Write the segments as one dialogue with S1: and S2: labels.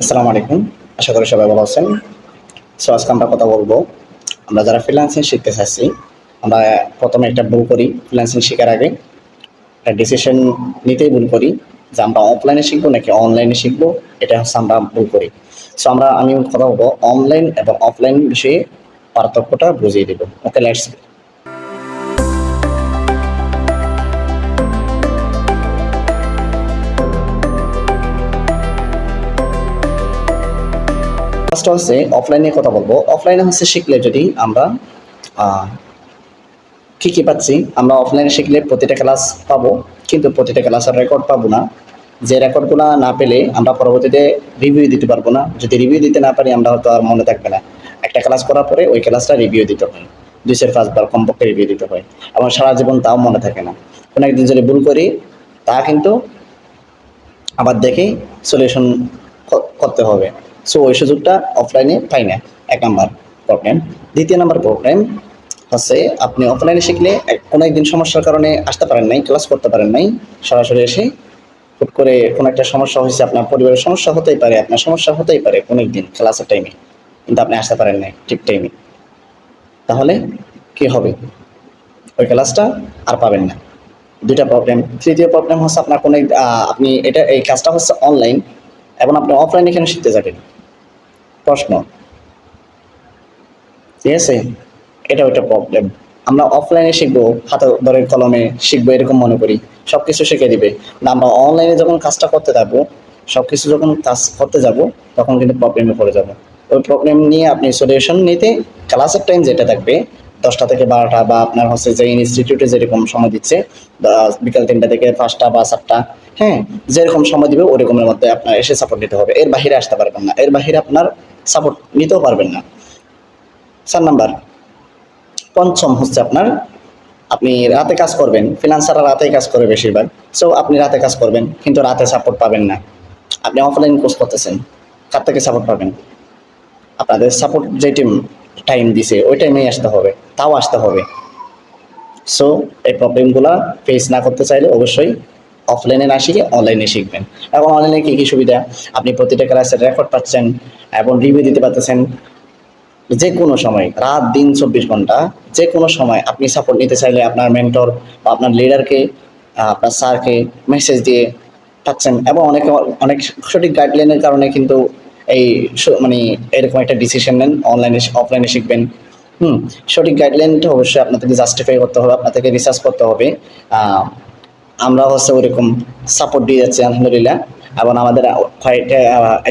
S1: আসসালামু আলাইকুম। আশা করি সবাই ভালো আছেন। সো আজকে আমরা কথা বলব, আমরা যারা ফ্রিল্যান্সিং শিখতে চাচ্ছি আমরা প্রথমে একটা ভুল করি ফ্রিল্যান্সিং শেখার আগে। একটা ডিসিশন নিতেই ভুল করি যে আমরা অফলাইনে শিখব নাকি অনলাইনে শিখব, এটা হচ্ছে আমরা ভুল করি। সো আমরা, আমি কথা বলব অনলাইন এবং অফলাইন বিষয়ে পার্থক্যটা বুঝিয়ে দেবো। ওকে লেটস ফার্স্ট হচ্ছে অফলাইনে কথা বলব। অফলাইনে হচ্ছে শিখলে যদি আমরা কি কি পাচ্ছি, আমরা অফলাইনে শিখলে প্রতিটা ক্লাস পাবো, কিন্তু প্রতিটা ক্লাসের রেকর্ড পাবো না। যে রেকর্ডগুলো না পেলে আমরা পরবর্তীতে রিভিউ দিতে পারব না। যদি রিভিউ দিতে না পারি, আমরা হয়তো আর মনে থাকবে না। একটা ক্লাস করার পরে ওই ক্লাসটা রিভিউ দিতে হয়। দুই চার পাঁচবার কমপক্ষে রিভিউ দিতে হয়। এবং সারা জীবন তাও মনে থাকে না। কোনো একদিন যদি ভুল করি, তা কিন্তু আবার দেখে সলিউশন করতে হবে। সো ওই সুযোগটা অফলাইনে পাই না। এক নাম্বার প্রবলেম দ্বিতীয় নাম্বার প্রবলেম হচ্ছে, আপনি অফলাইনে শিখলে কোনো একদিন সমস্যার কারণে আসতে পারেন নাই ক্লাস করতে পারেন নাই। সরাসরি এসে হুট করে কোনো একটা সমস্যা হয়েছে, আপনার পরিবারের সমস্যা হতেই পারে, আপনার সমস্যা হতেই পারে কোনো একদিন ক্লাসের টাইমে কিন্তু আপনি আসতে পারেন নাই ঠিক টাইমে তাহলে কি হবে? ওই ক্লাসটা আর পাবেন না। দুইটা প্রবলেম তৃতীয় প্রবলেম হচ্ছে আপনার কোনো আপনি এটা এই ক্লাসটা হচ্ছে অনলাইন এবং আপনি অফলাইনে কেন শিখতে যাবেন। প্রশ্ন। ঠিক আছে? এটা ওইটা প্রবলেম আমরা অফলাইনে শিখব, হাতে ধরে কলমে শিখব, এরকম মনে করি। সব কিছু শিখে দিবে। না আমরা অনলাইনে যখন কাজটা করতে থাকব সব কিছু যখন কাজ করতে যাব, তখন কিন্তু প্রবলেমে পড়ে যাব। ওই প্রবলেম নিয়ে আপনি সলিউশন নিতে ক্লাসের টাইম যেটা থাকবে, দশটা থেকে বারোটা বা আপনার হচ্ছে যে ইনস্টিটিউটে যেরকম সময় দিচ্ছে বিকাল তিনটা থেকে পাঁচটা বা সাতটা হ্যাঁ? যেরকম সময় দিবে, ওরকমের মধ্যে আপনার এসে সাপোর্ট নিতে হবে। এর বাহিরে আসতে পারবেন না। এর বাহিরে আপনার সাপোর্ট নিতেও পারবেন না। চার নাম্বার, পঞ্চম হচ্ছে আপনার, আপনি রাতে কাজ করবেন ফিনান্সাররা রাতেই কাজ করে বেশিরভাগ সো আপনি রাতে কাজ করবেন, কিন্তু রাতে সাপোর্ট পাবেন না। আপনি অফলাইন কোর্স করতেছেন, কার থেকে সাপোর্ট পাবেন? আপনাদের সাপোর্ট যে টিম টাইম দিছে, ওই টাইমেই আসতে হবে, তাও আসতে হবে। সো এই প্রবলেমগুলো ফেস না করতে চাইলে অবশ্যই অফলাইনে না শিখে অনলাইনে শিখবেন। এখন অনলাইনে কী কী সুবিধা? আপনি প্রতিটা ক্লাসের রেকর্ড পাচ্ছেন এবং রিভিউ দিতে পারতেছেন যে কোনো সময়, রাত, দিন, চব্বিশ ঘণ্টা, যে কোনো সময় আপনি সাপোর্ট নিতে চাইলে আপনার মেন্টর বা আপনার লিডারকে আপনার স্যারকে মেসেজ দিয়ে পাচ্ছেন এবং অনেকে, অনেক সঠিক গাইডলাইনের কারণে কিন্তু এই মানে এরকম একটা ডিসিশন নেন অনলাইনে অফলাইনে শিখবেন। হুম, সঠিক গাইডলাইনটা অবশ্যই আপনাদেরকে জাস্টিফাই করতে হবে, আপনাদেরকে রিসার্চ করতে হবে। আমরা হচ্ছে ওরকম সাপোর্ট দিয়ে যাচ্ছি, আলহামদুলিল্লাহ। এবং আমাদের কয়েকটা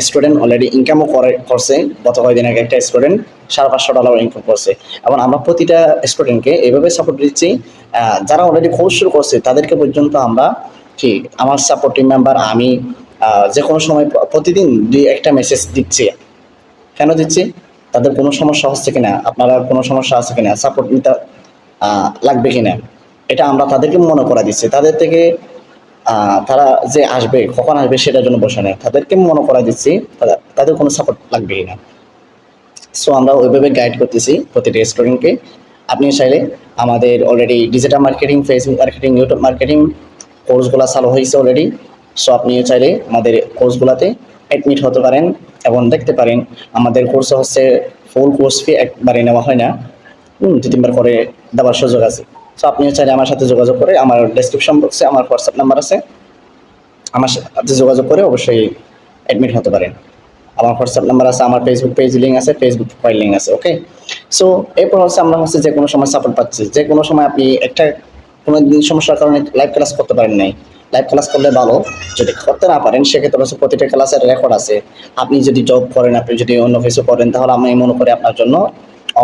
S1: স্টুডেন্ট অলরেডি ইনকামও করে, করছে। গত কয়েকদিন আগে একটা স্টুডেন্ট সাড়ে পাঁচশো ডলার ইনকাম করছে। এবং আমরা প্রতিটা স্টুডেন্টকে এইভাবে সাপোর্ট দিচ্ছি। যারা অলরেডি কোর্স শুরু করছে, তাদেরকে পর্যন্ত আমরা কি, আমার সাপোর্টিং মেম্বার আমি যে কোনো সময় প্রতিদিন দুই একটা মেসেজ দিচ্ছি। কেন দিচ্ছি? তাদের কোনো সমস্যা হচ্ছে কিনা? আপনারা কোনো সমস্যা আছে কিনা? সাপোর্ট নিতে লাগবে কিনা? এটা আমরা তাদেরকে মনে করা দিচ্ছি। তাদের থেকে তারা যে আসবে, কখন আসবে সেটার জন্য বসে নেই। তাদেরকে মনে করা দিচ্ছি তাদের কোনো সাপোর্ট লাগবেই না। সো আমরা ওইভাবে গাইড করতেছি প্রতিটা স্টুডেন্টকে আপনি চাইলে আমাদের already digital marketing Facebook marketing YouTube marketing কোর্সগুলো চালু হয়েছে অলরেডি সো আপনিও চাইলে আমাদের কোর্সগুলোতে অ্যাডমিট হতে পারেন এবং দেখতে পারেন, আমাদের কোর্স হচ্ছে ফুল কোর্স ফি একবারে নেওয়া হয় না। দু তিনবার করে দেওয়ার সুযোগ আছে। সো আপনিও চাইলে আমার সাথে যোগাযোগ করে আমার ডেসক্রিপশন বক্সে আমার হোয়াটসঅ্যাপ নাম্বার আছে, আমার সাথে যোগাযোগ করে অবশ্যই অ্যাডমিট হতে পারেন। আমার হোয়াটসঅ্যাপ নাম্বার আছে, আমার ফেসবুক পেজ লিঙ্ক আছে ফেসবুক প্রোফাইল লিঙ্ক আছে ওকে সো এরপর হচ্ছে আমরা হচ্ছে যে কোনো সময় সাপোর্ট পাচ্ছি। যে কোনো সময় আপনি একটা, কোনো দিন সমস্যার কারণে লাইভ ক্লাস করতে পারেন নাই। লাইভ ক্লাস করলে ভালো। যদি করতে না পারেন, সেক্ষেত্রে হচ্ছে প্রতিটা ক্লাসের রেকর্ড আছে। আপনি যদি জব করেন, আপনি যদি অন্য কিছু করেন, তাহলে আমি মনে করি আপনার জন্য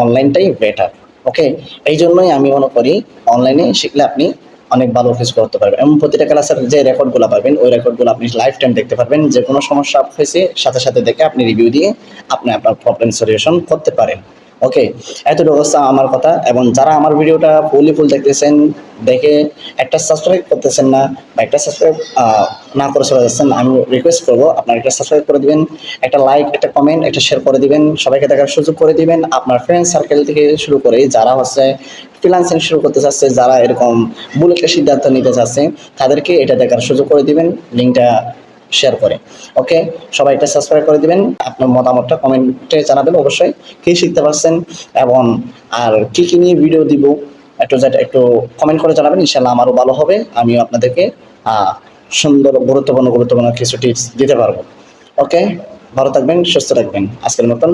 S1: অনলাইনটাই বেটার ওকে এই জন্যই আমি মনে করি অনলাইনে শিখলে আপনি অনেক ভালো ফেস করতে পারবেন। এবং প্রতিটা ক্লাসের যে রেকর্ডগুলো পাবেন, ওই রেকর্ডগুলো আপনি লাইফ টাইম দেখতে পারবেন। যে কোনো সমস্যা হয়েছে সাথে সাথে দেখে আপনি রিভিউ দিয়ে আপনি আপনার প্রবলেম সলিউশন করতে পারেন। ওকে এতটুকু অবস্থা আমার কথা এবং যারা আমার ভিডিওটা ফুলি ফুল দেখতেছেন, দেখে একটা সাবস্ক্রাইব করতেছেন না বা একটা সাবস্ক্রাইব না করে চলে যাচ্ছেন, আমি রিকোয়েস্ট করব আপনার একটা সাবস্ক্রাইব করে দিবেন, একটা লাইক একটা কমেন্ট একটা শেয়ার করে দিবেন, সবাইকে দেখার সুযোগ করে দিবেন, আপনার ফ্রেন্ড সার্কেল থেকে শুরু করে যারা হচ্ছে ফ্রিলান্সিং শুরু করতে চাচ্ছে, যারা এরকম ভুল একটা সিদ্ধান্ত নিতে চাচ্ছে, তাদেরকে এটা দেখার সুযোগ করে দিবেন লিঙ্কটা শেয়ার করে। ওকে সবাই এটা সাবস্ক্রাইব করে দিবেন। আপনার মতামতটা কমেন্টে জানাবেন অবশ্যই। কী শিখতে পারছেন এবং আর কী কী নিয়ে ভিডিও দিব, একটু যেটা একটু কমেন্ট করে জানাবেন। ইনশাল্লাহ আমারও ভালো হবে। আমিও আপনাদেরকে সুন্দর, গুরুত্বপূর্ণ গুরুত্বপূর্ণ কিছু টিপস দিতে পারব। ওকে ভালো থাকবেন, সুস্থ থাকবেন। আজকের মতন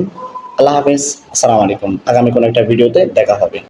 S1: আল্লাহ হাফিজ। আসসালামু আলাইকুম। আগামী কোনো একটা ভিডিওতে দেখা হবে।